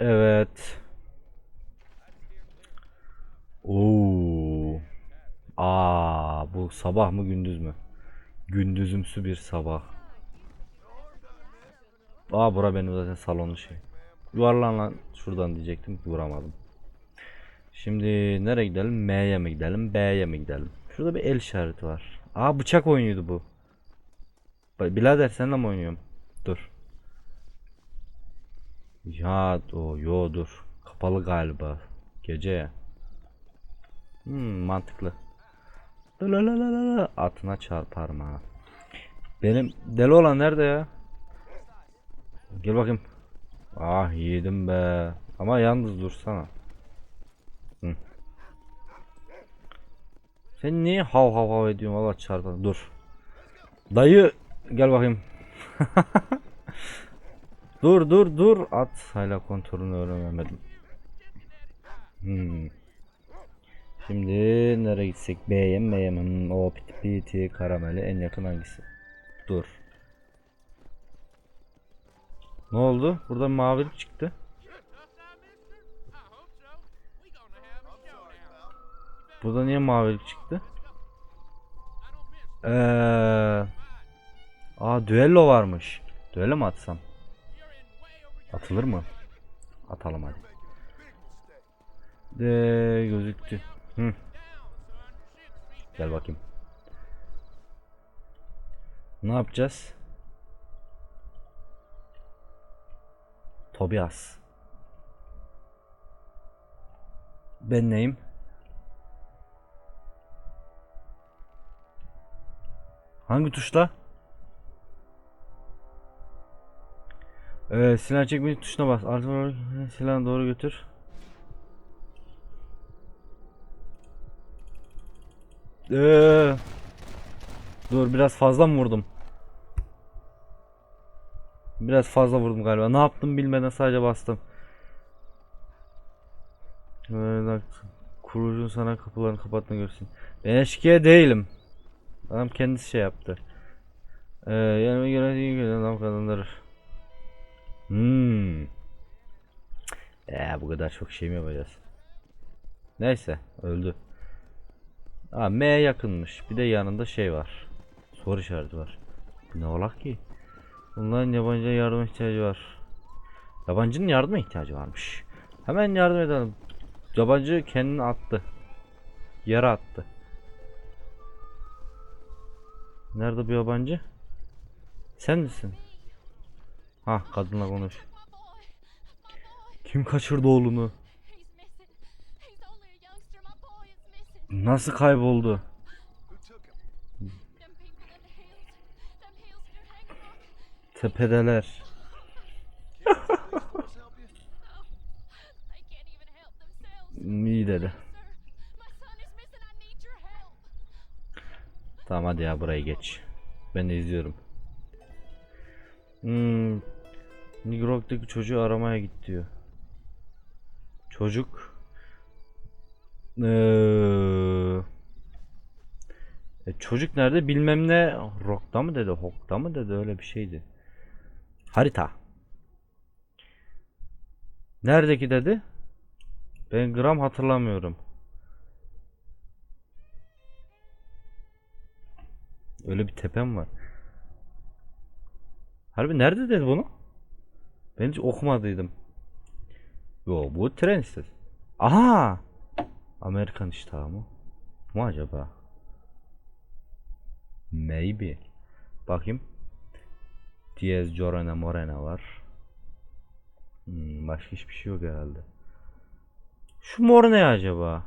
Evet. Oo. Aa, bu sabah mı gündüz mü? Gündüzümsü bir sabah. Aa bura benim zaten salonlu şey. Yuvarlan lan şuradan diyecektim vuramadım. Şimdi nereye gidelim? M'ye mi gidelim? B'ye mi gidelim? Şurada bir el işareti var. Aa bıçak oynuyordu bu. Birader seninle mi oynuyorum? Dur. Ya o yo dur. Kapalı galiba. Gece. Hmm, mantıklı. La la la la la. Atına çarparım ha. Benim deli olan nerede ya? Gel bakayım. Ah yedim be. Ama yalnız dursana. Hı. Sen niye hav hav hav ediyorsun valla çarpar. Dur. Dayı gel bakayım. dur dur dur. At hala kontrolünü öğrenemedim. Hmm. Şimdi nereye gitsek? B'ye mi M'ye mi? Hmm, O piti karameli en yakın hangisi? Dur. Ne oldu? Burada mavilik çıktı. Burada niye mavilik çıktı? Eee Aa düello varmış. Düello mu atsam? Atılır mı? Atalım hadi. De gözüktü. Hı. Gel bakayım. Ne yapacağız? Tobias. Ben neyim? Hangi tuşla? Ee, silah çekme tuşuna bas. Artı olarak silahı doğru götür. Ee, dur biraz fazla mı vurdum? Biraz fazla vurdum galiba. Ne yaptım bilmeden sadece bastım. Böyle kurucun sana kapılarını kapatma görsün. Ben eşkıya değilim. Adam kendisi şey yaptı. Ee, yanıma göre iyi adam kazandırır. Hmm. Ee, bu kadar çok şey mi yapacağız? Neyse öldü. Aa, M yakınmış. Bir de yanında şey var. Soru işareti var. Ne olak ki? Bunların yabancıya yardıma ihtiyacı var. Yabancının yardıma ihtiyacı varmış. Hemen yardım edelim. Yabancı kendini attı. Yere attı. Nerede bu yabancı? Sen misin? Ha kadınla konuş. Kim kaçırdı oğlunu? Nasıl kayboldu? Tepedeler. İyi dedi. Tamam hadi ya burayı geç. Ben de izliyorum. Hmm. New York'taki çocuğu aramaya git diyor. Çocuk. Ee, çocuk nerede bilmem ne. Rock'ta mı dedi, Hock'ta mı dedi öyle bir şeydi. Harita. Neredeki dedi? Ben gram hatırlamıyorum. Öyle bir tepem var. Harbi nerede dedi bunu? Ben hiç okumadıydım. Yo bu tren sitesi. Aha! Amerikan iştahı mı? Mu acaba? Maybe. Bakayım. Diaz Jorena Morena var. Hmm, başka hiçbir şey yok herhalde. Şu mor ne acaba?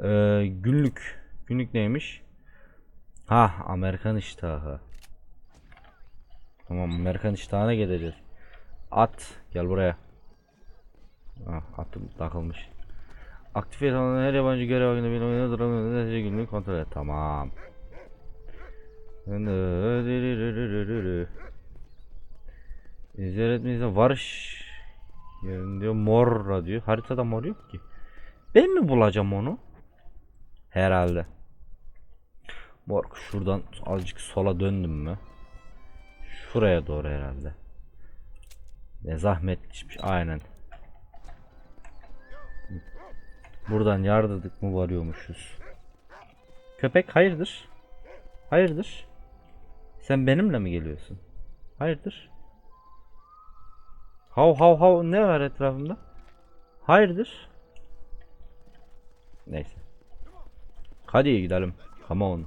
Ee, günlük. Günlük neymiş? Ha Amerikan iştahı. Tamam Amerikan iştahına gideceğiz. At gel buraya. Ah atım takılmış. Aktif edilen her yabancı görev hakkında bir oyuna duran netice günlüğü kontrol et. Tamam. İzah etmeyize varış yerin diyor mor diyor. Haritada mor yok ki. Ben mi bulacağım onu? Herhalde. Morg şuradan azıcık sola döndüm mü? Şuraya doğru herhalde. Ne zahmetmişmiş aynen. Buradan yardırdık mı varıyormuşuz. Köpek hayırdır? Hayırdır? Sen benimle mi geliyorsun? Hayırdır? Hav hav hav ne var etrafımda? Hayırdır? Neyse. Hadi gidelim. Come on.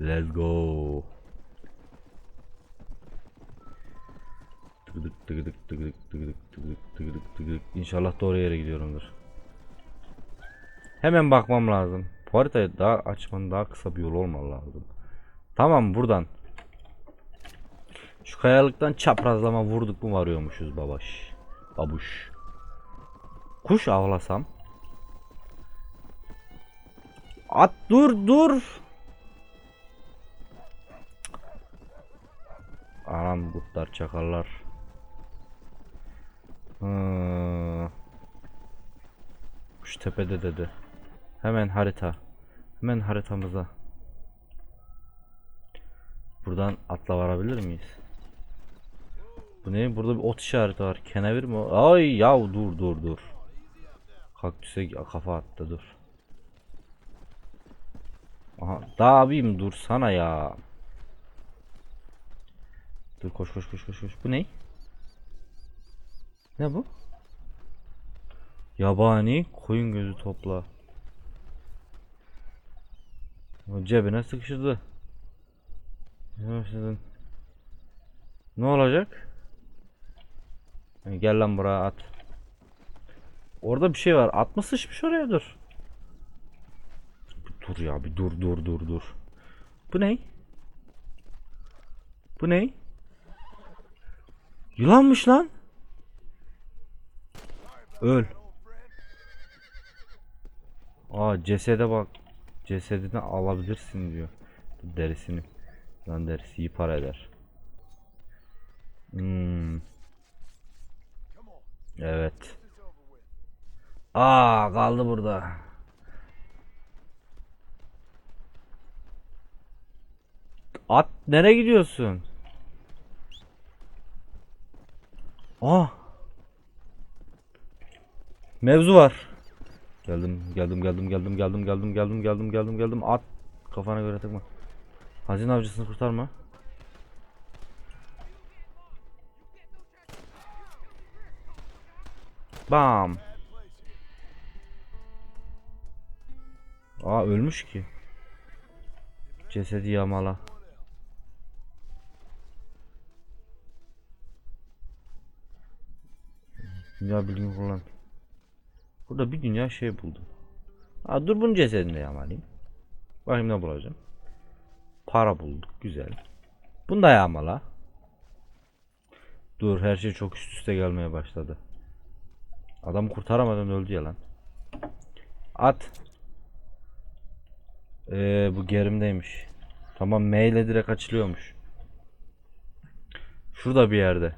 Let's go. Tıkıdık tıkıdık tıkıdık tıkıdık tıkıdık tıkıdık tıkıdık. İnşallah doğru yere gidiyorumdur. Hemen bakmam lazım. Bu haritayı daha açmanın daha kısa bir yol olmalı lazım. Tamam buradan. Şu kayalıktan çaprazlama vurduk mu varıyormuşuz babaş. Babuş. Kuş avlasam. At dur dur. Anam kurtlar çakallar. Hmm. Şu tepede dedi. Hemen harita. Hemen haritamıza. Buradan atla varabilir miyiz? Bu ne? Burada bir ot işareti var. Kenevir mi? Ay yav dur dur dur. Kaktüse kafa attı dur. Aha da abim dursana ya. Dur koş koş koş koş koş. Bu ne? Ne bu? Yabani koyun gözü topla. Cebine sıkıştırdı. Ne olacak? Ha, Gel lan buraya at. Orada bir şey var. At mı sıçmış oraya dur. Dur ya bir dur dur dur dur. Bu ne? Bu ne? Yılanmış lan. Öl. Aa cesede bak. Cesedini alabilirsin diyor. Derisini. Lan derisi iyi para eder. Hmm. Evet. Aa kaldı burada. At nereye gidiyorsun? Ah. Mevzu var. Geldim, geldim, geldim, geldim, geldim, geldim, geldim, geldim, geldim, geldim. At kafana göre takma. Hazine avcısını kurtarma. Bam. Aa ölmüş ki. Cesedi yamala. Dünya bilgini kullan. Burada bir dünya şey buldum. Aa, dur bunun cesedini de yağmalayayım. Bakayım ne bulacağım. Para bulduk. Güzel. Bunu da yağmala. Dur her şey çok üst üste gelmeye başladı. Adamı kurtaramadan öldü ya lan. At. Ee, bu gerimdeymiş. Tamam M ile direkt açılıyormuş. Şurada bir yerde.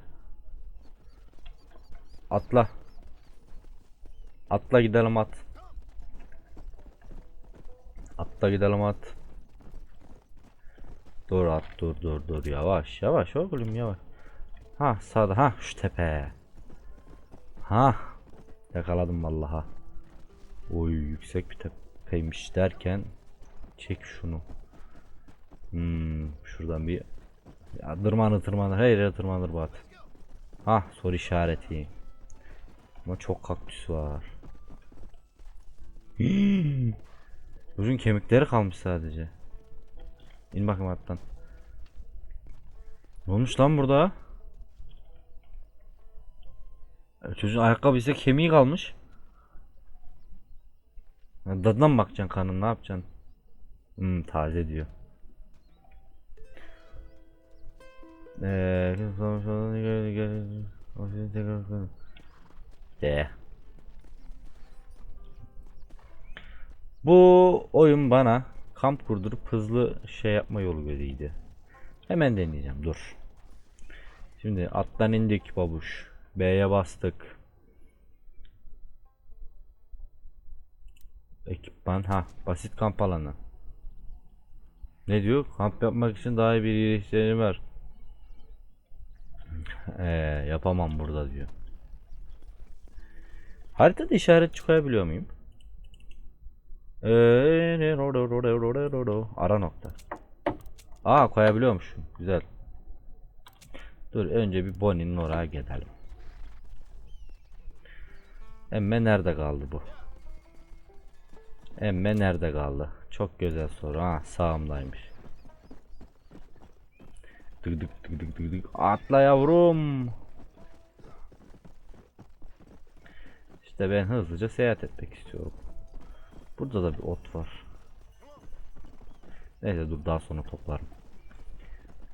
Atla. Atla gidelim at. Atla gidelim at. Dur at dur dur dur yavaş yavaş oğlum yavaş. Ha sağda ha şu tepe. Ha yakaladım vallaha. Oy yüksek bir tepeymiş derken çek şunu. Hmm, şuradan bir ya tırmanır tırmanır her yere tırmanır bu at. Ha soru işareti. Ama çok kaktüs var. Uzun kemikleri kalmış sadece. İn bakayım attan. Ne olmuş lan burada? E, Çocuğun ayakkabısı kemiği kalmış. Ha, Tadına mı bakacaksın kanın ne yapacaksın? Hmm, taze diyor. Eee de. Bu oyun bana kamp kurdurup hızlı şey yapma yolu veriydi. Hemen deneyeceğim dur. Şimdi attan indik babuş. B'ye bastık. Ekipman ha basit kamp alanı. Ne diyor? Kamp yapmak için daha iyi bir ihtiyaçları var. Ee, yapamam burada diyor. Haritada işaret koyabiliyor muyum? Ara nokta. Aa koyabiliyormuşum. Güzel. Dur önce bir Bonnie'nin oraya gidelim. Emme nerede kaldı bu? Emme nerede kaldı? Çok güzel soru. Ha sağımdaymış. Tık tık tık tık tık tık. Atla yavrum. İşte ben hızlıca seyahat etmek istiyorum. Burada da bir ot var. Neyse dur daha sonra toplarım.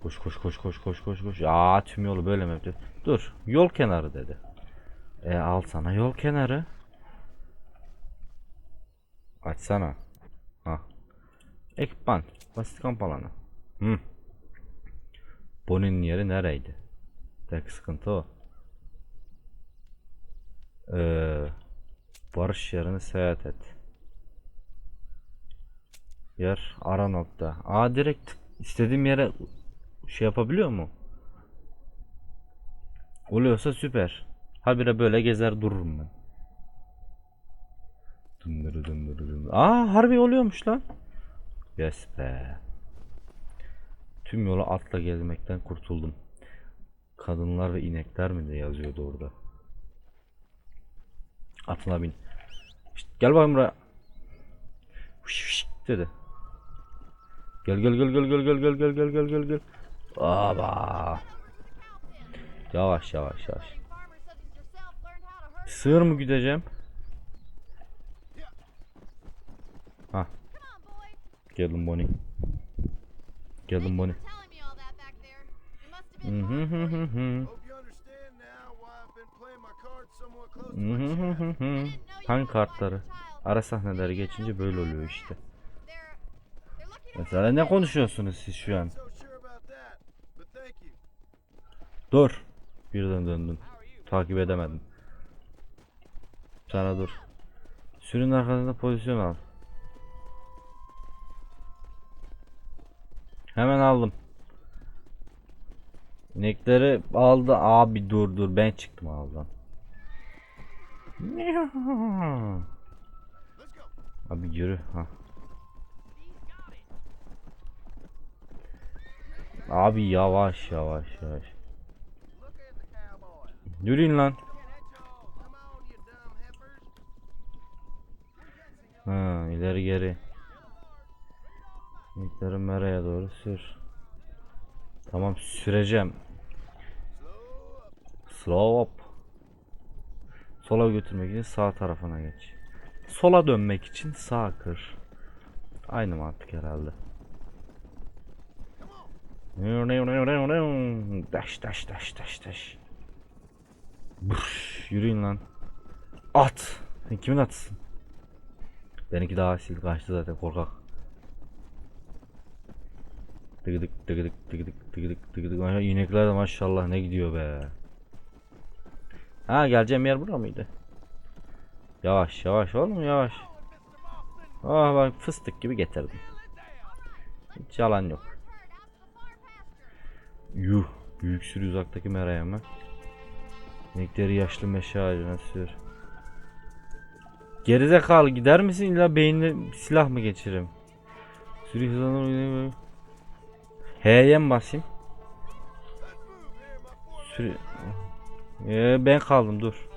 Koş koş koş koş koş koş koş. Aa tüm yolu böyle mi yapacağız? Dur yol kenarı dedi. E al sana yol kenarı. Açsana. Ha. Ekipman. Basit kamp alanı. Hı. Bonnie'nin yeri nereydi? Tek sıkıntı o. Ee, barış yerini seyahat et. Yer ara nokta. Aa direkt istediğim yere şey yapabiliyor mu? Oluyorsa süper. Habire böyle gezer dururum ben. Dındırı dındırı dındırı. Aa harbi oluyormuş lan. Yes be. Tüm yolu atla gezmekten kurtuldum. Kadınlar ve inekler mi de yazıyordu orada. Atına bin. Şşt, gel bakayım buraya. Fış fış dedi. Gel gel gel gel gel gel gel gel gel gel gel gel. Aba. Yavaş yavaş yavaş. Sığır mı gideceğim? Ha, geldim Bonnie. Geldim Bonnie. Hangi kartları? Ara sahneleri geçince böyle oluyor işte. Mesela ne konuşuyorsunuz siz şu an? Dur. Birden döndün. Takip edemedim. Sana dur. Sürün arkasında pozisyon al. Hemen aldım. İnekleri aldı. Abi dur dur ben çıktım go. Abi yürü. Ha. Abi yavaş yavaş yavaş. Yürüyün lan. Ha, ileri geri. İlkleri meraya doğru sür. Tamam süreceğim. Slow up. Sola götürmek için sağ tarafına geç. Sola dönmek için sağ kır. Aynı mantık herhalde. Daş daş daş daş daş. Burş, yürüyün lan. At. Sen kimin atısın? Benimki daha asil kaçtı zaten korkak. Tıgıdık tıgıdık tıgıdık tıgıdık tıgıdık. İnekler de maşallah ne gidiyor be. Ha geleceğim yer bura mıydı? Yavaş yavaş oğlum yavaş. Ah bak fıstık gibi getirdim. Hiç yalan yok. Yuh büyük sürü uzaktaki meraya mı? İnekleri yaşlı meşe ağacına sür. Gerizekalı gider misin illa beynine silah mı geçiririm? Sürü hızlanır. H'ye mi basayım? Sürü... Ee, ben kaldım dur.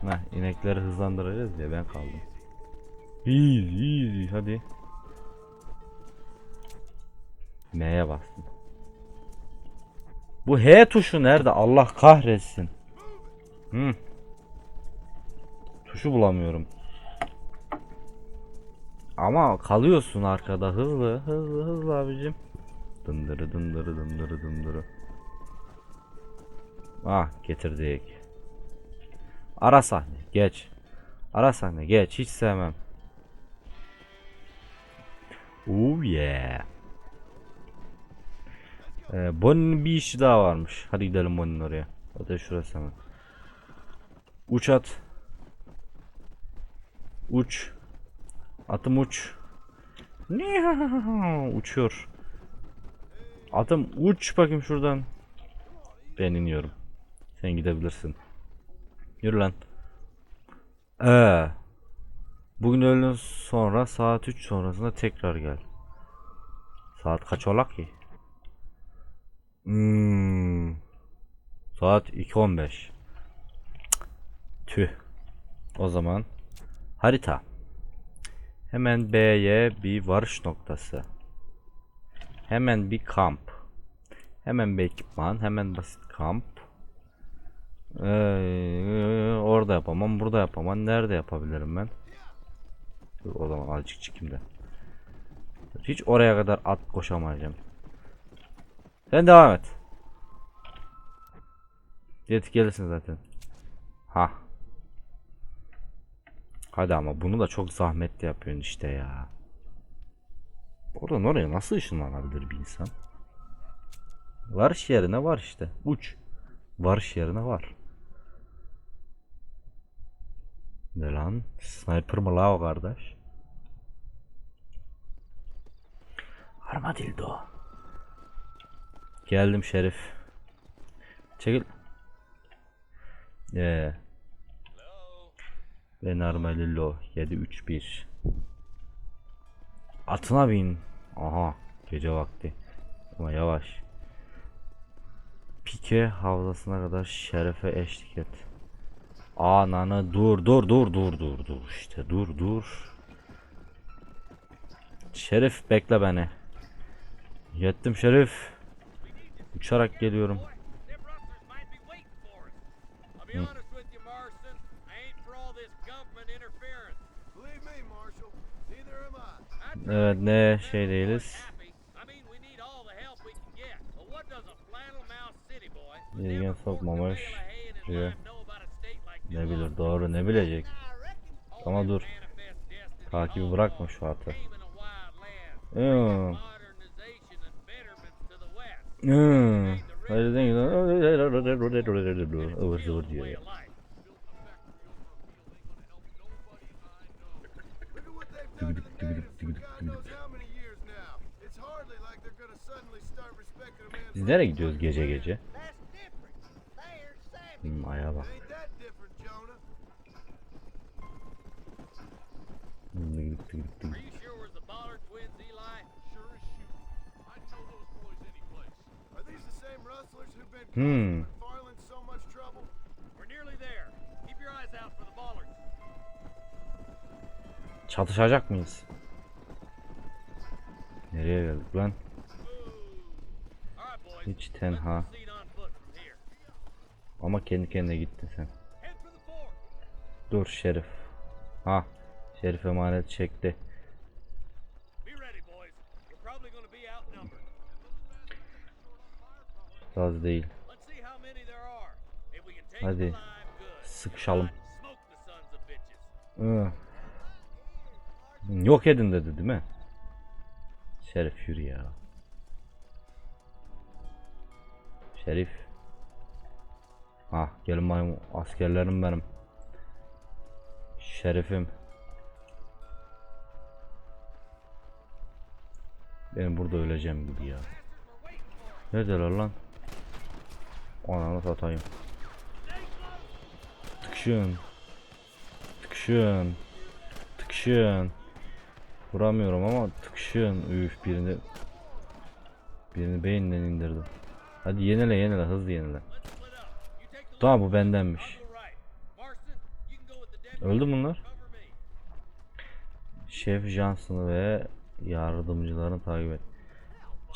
Heh, inekleri hızlandıracağız ya ben kaldım. Easy easy hadi. M'ye bastım. Bu H tuşu nerede? Allah kahretsin. Hı. Tuşu bulamıyorum. Ama kalıyorsun arkada hızlı hızlı hızlı abicim. Dındırı dındırı dındırı dındırı. Ah getirdik. Ara sahne geç. Ara sahne geç hiç sevmem. Oh yeah. Ee, Bonnie'nin bir işi daha varmış. Hadi gidelim Bonnie'nin oraya. Zaten şurası hemen. Uç at. Uç. Atım uç. Uçuyor. Atım uç bakayım şuradan. Ben iniyorum. Sen gidebilirsin. Yürü lan. Ee. Bugün öğleden sonra saat 3 sonrasında tekrar gel. Saat kaç ola ki? Hmm. Saat 2.15. Cık. Tüh. O zaman harita. Hemen B'ye bir varış noktası. Hemen bir kamp. Hemen bir ekipman. Hemen basit kamp. Ee, orada yapamam. Burada yapamam. Nerede yapabilirim ben? Dur, o zaman azıcık çıkayım da. Hiç oraya kadar at koşamayacağım. Sen devam et. Yetki gelirsin zaten. Ha. Hadi ama bunu da çok zahmetli yapıyorsun işte ya. Oradan oraya nasıl ışınlanabilir bir insan? Varış yerine var işte. Uç. Varış yerine var. Ne lan? Sniper mı la o kardeş? Armadildo. Geldim Şerif. Çekil. Ee. Ben Armadillo 731. Atına bin. Aha. Gece vakti. Ama yavaş. Pike havzasına kadar Şerif'e eşlik et. Ananı dur dur dur dur dur dur işte dur dur. Şerif bekle beni. Yettim Şerif. Uçarak geliyorum. Evet ne şey değiliz. a sokmamış. Diyor. Ne bilir doğru ne bilecek. Ama dur. Takibi bırakma şu atı. Hmm. Hmm. Look at what they've done to the natives for Bollards. Çatışacak mıyız? Nereye geldik lan? Hiç tenha. Ama kendi kendine gittin sen. Dur Şerif. Ha. Şerif emanet çekti. Be ready, Hadi. Sıkışalım. Yok edin dedi değil mi? Şerif yürü ya. Şerif. Ah gelin benim askerlerim benim. Şerifim. Ben burada öleceğim gibi ya. Neredeler lan? Ananı satayım. Tıkşın. Tıkşın. Tıkşın. Vuramıyorum ama tıkşın. Üf birini birini beyinden indirdim. Hadi yenile yenile hızlı yenile. Tamam bu bendenmiş. Öldü bunlar. Şef Johnson'ı ve yardımcılarını takip et.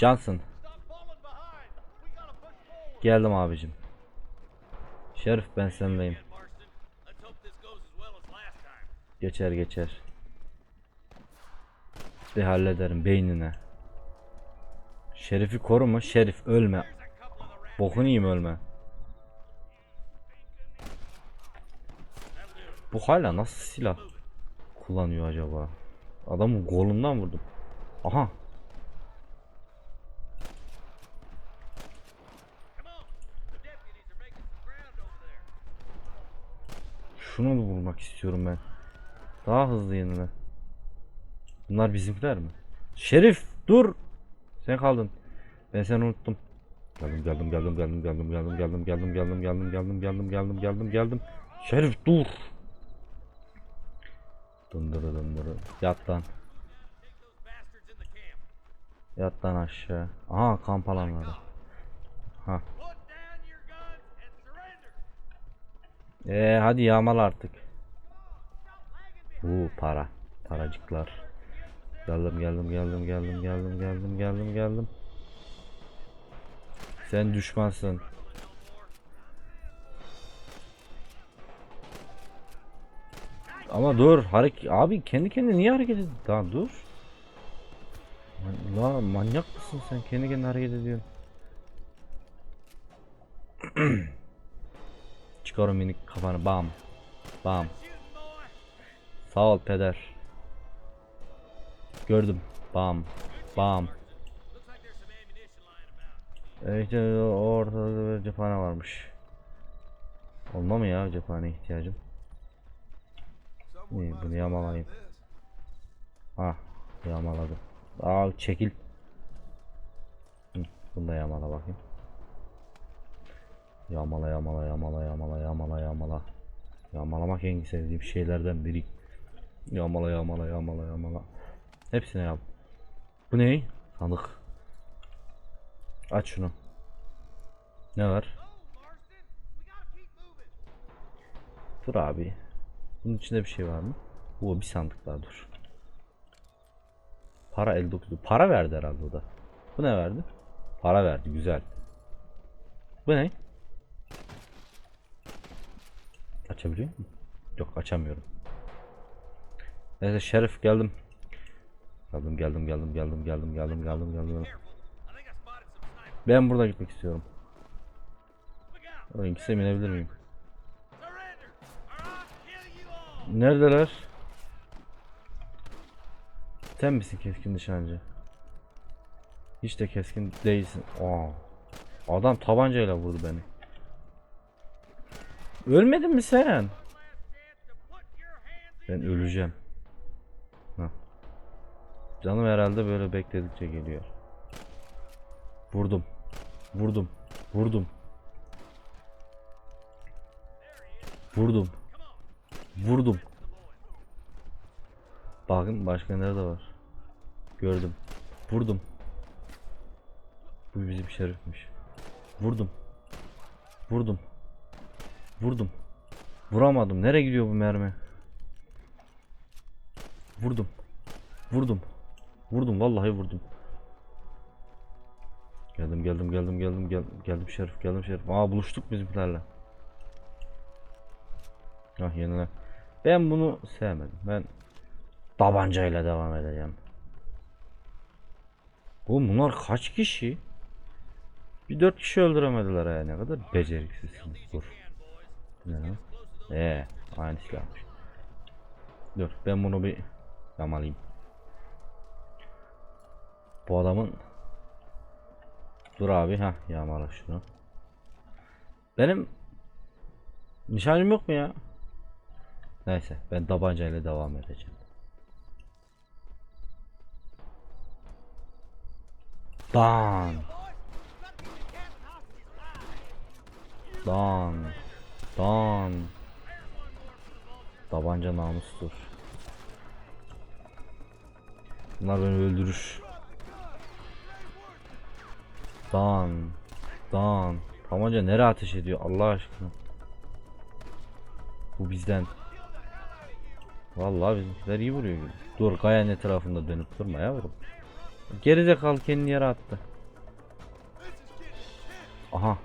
Johnson geldim abicim. Şerif ben sendeyim. Geçer geçer. Bir hallederim beynine. Şerif'i koruma. Şerif ölme. Bokunu yiyeyim ölme. Bu hala nasıl silah kullanıyor acaba? Adamın kolundan vurdum. Aha. Şunu da vurmak istiyorum ben. Daha hızlı yenile. Bunlar bizimkiler mi? Şerif dur. Sen kaldın. Ben seni unuttum. Geldim geldim geldim geldim geldim geldim geldim geldim geldim geldim geldim geldim geldim geldim geldim. Şerif dur. Dındırı dındırı. Yat lan. Yat lan aşağı. Aha kamp alanları. Ha. Ee hadi yağmal artık. Uuu para. Paracıklar. Geldim geldim geldim geldim geldim geldim geldim geldim. Sen düşmansın. Ama dur hareket abi kendi kendine niye hareket ediyorsun? Daha dur. La manyak mısın sen kendi kendine hareket ediyorsun. Çıkar o minik kafanı bam. Bam. Sağ ol peder. Gördüm. Bam. Bam. İşte ortada bir cephane varmış. Olma mı ya cephane ihtiyacım? İyi bunu yağmalayayım. Ha yağmaladım. Aa çekil. Bunu da yağmala bakayım. Yağmala yağmala yağmala yağmala yağmala yağmala. Yağmalamak en sevdiğim şeylerden biri. Yağmala yağmala yağmala yağmala. Hepsine yap. Bu ne? Sandık. Aç şunu. Ne var? Dur abi. Bunun içinde bir şey var mı? Bu bir sandık daha dur. Para 59. Para verdi herhalde o da. Bu ne verdi? Para verdi güzel. Bu ne? Açabiliyor musun? Yok açamıyorum. Neyse Şerif geldim. Geldim geldim geldim geldim geldim geldim geldim geldim. Ben burada gitmek istiyorum. Oraya gitsem inebilir miyim? Neredeler? Sen misin keskin nişancı? Hiç de keskin değilsin. Aa. Adam tabancayla vurdu beni. Ölmedin mi sen? Ben öleceğim. Canım herhalde böyle bekledikçe geliyor. Vurdum. Vurdum. Vurdum. Vurdum. Vurdum. Bakın başka nerede var? Gördüm. Vurdum. Bu bizim şerifmiş. Vurdum. Vurdum. Vurdum. Vuramadım. Nereye gidiyor bu mermi? Vurdum. Vurdum. Vurdum vallahi vurdum. Geldim geldim geldim geldim geldim geldim şerif geldim şerif. Aa buluştuk bizimkilerle. Ah yenile. Ben bunu sevmedim. Ben tabancayla devam edeceğim. Oğlum bunlar kaç kişi? Bir dört kişi öldüremediler ya ne kadar beceriksizsiniz. Dur. Ne? Ee, aynı silahmış. Dur ben bunu bir yamalayayım. Bu adamın Dur abi ha yağmala şunu. Benim nişancım yok mu ya? Neyse ben tabancayla devam edeceğim. Dan. Dan. Dan. Tabanca namustur. Bunlar beni öldürür. Dan. Dan. Tabanca nereye ateş ediyor Allah aşkına. Bu bizden. Vallahi bizimkiler iyi vuruyor gibi. Dur kayanın etrafında dönüp durma yavrum. Gerizekalı kendini yere attı. Aha.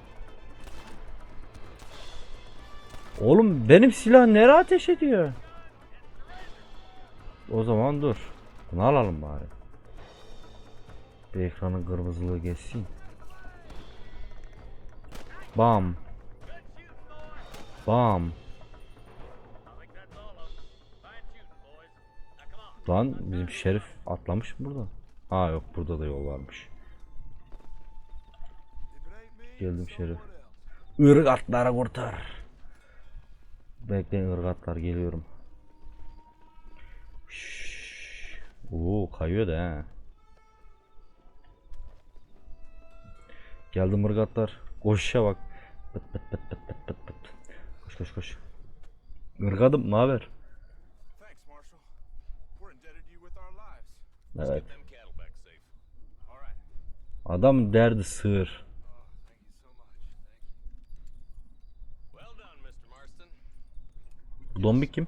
Oğlum benim silah nereye ateş ediyor? O zaman dur. Bunu alalım bari. Bir ekranın kırmızılığı geçsin. Bam. Bam. Lan bizim şerif atlamış mı burada? Ha yok burada da yol varmış. Geldim şerif. Irk kurtar. Bekleyin ırk geliyorum. Şşş. Oo kayıyor da he. Geldim ırk. Koşuşa bak. Pıt pıt pıt pıt pıt pıt pıt. Koş koş koş. Irgadım ne haber? Evet. Adam derdi sığır. Dombi kim?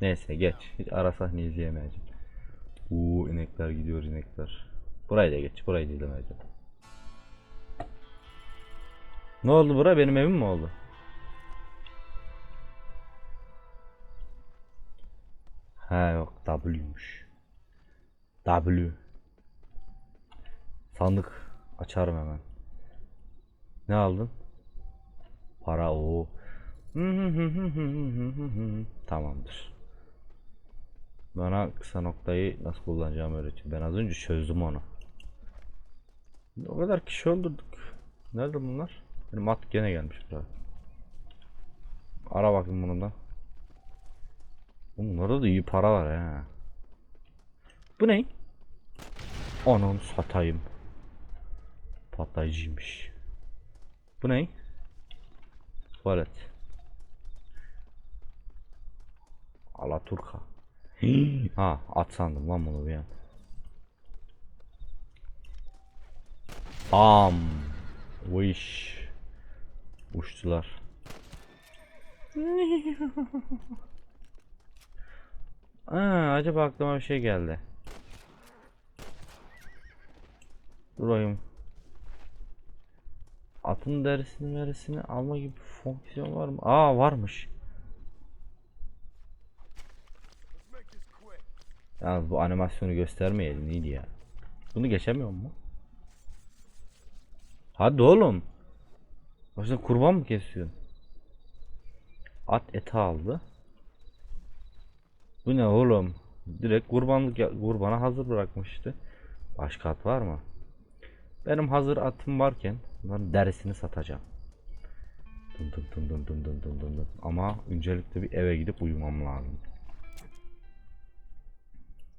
Neyse geç. Hiç ara sahne izleyemeyeceğim. Uuu inekler gidiyor inekler. Burayı da geç. Burayı da izlemeyeceğim. Ne oldu bura? Benim evim mi oldu? Ha yok W'ymuş. W. Sandık açarım hemen. Ne aldın? Para o. Tamamdır. Bana kısa noktayı nasıl kullanacağımı öğretiyor. Ben az önce çözdüm onu. O kadar kişi öldürdük. Nerede bunlar? Benim at gene gelmiş buraya. Ara bakayım bunu da. Bunlarda da iyi para var ha. Bu ne? Onun satayım. Patlayıcıymış. Bu ne? Tuvalet. Alaturka. ha at sandım lan bunu bir an. Bam. Wish. Uçtular. Aa, acaba aklıma bir şey geldi. Durayım. Atın derisini verisini alma gibi bir fonksiyon var mı? Aa varmış. Yalnız bu animasyonu göstermeyelim neydi ya? Bunu geçemiyor mu? Hadi oğlum. Başına kurban mı kesiyorsun? At eti aldı. Bu ne oğlum? Direkt kurbanlık kurbana hazır bırakmıştı. Başka at var mı? Benim hazır atım varken bunların derisini satacağım. Dın dın dın dın dın dın dın dın dın. Ama öncelikle bir eve gidip uyumam lazım.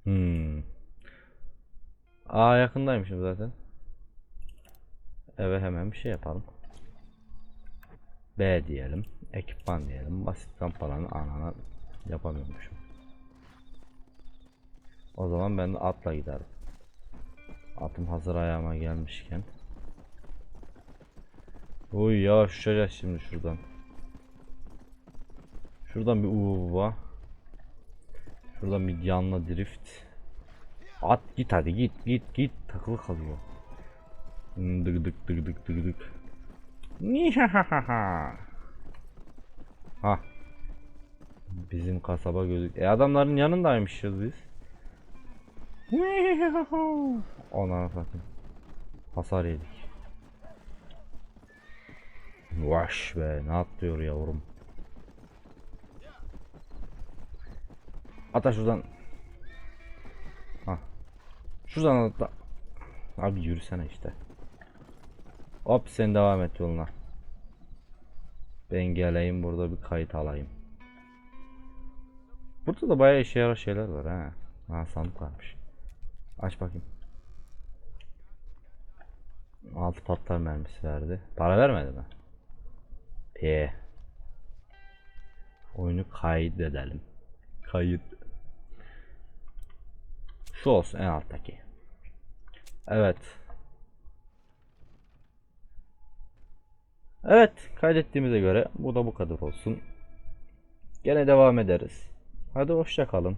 Hmm. Aa yakındaymışım zaten. Eve hemen bir şey yapalım. B diyelim. Ekipman diyelim. Basit kampalanın anana yapamıyormuşum. O zaman ben de atla giderim. Atım hazır ayağıma gelmişken. Uy yavaş uçacağız şimdi şuradan. Şuradan bir uva. Şuradan bir yanla drift. At git hadi git git git takılı kalıyor. Hmm, Dık dık dık dık dık dık. Nihahaha. Ha. Bizim kasaba gözük. E adamların yanındaymışız biz. Ona bakın. Hasar yedik. Vaş be ne atlıyor yavrum. Ata şuradan. Ha. Şuradan atla. Abi yürüsene işte. Hop sen devam et yoluna. Ben geleyim burada bir kayıt alayım. Burada da bayağı işe yarar şeyler var ha. Ha sandık varmış. Aç bakayım. Altı patlar mermisi verdi. Para vermedi mi? P. Oyunu kaydedelim. Kayıt. Olsun en alttaki. Evet. Evet kaydettiğimize göre bu da bu kadar olsun. Gene devam ederiz. Hadi hoşça kalın.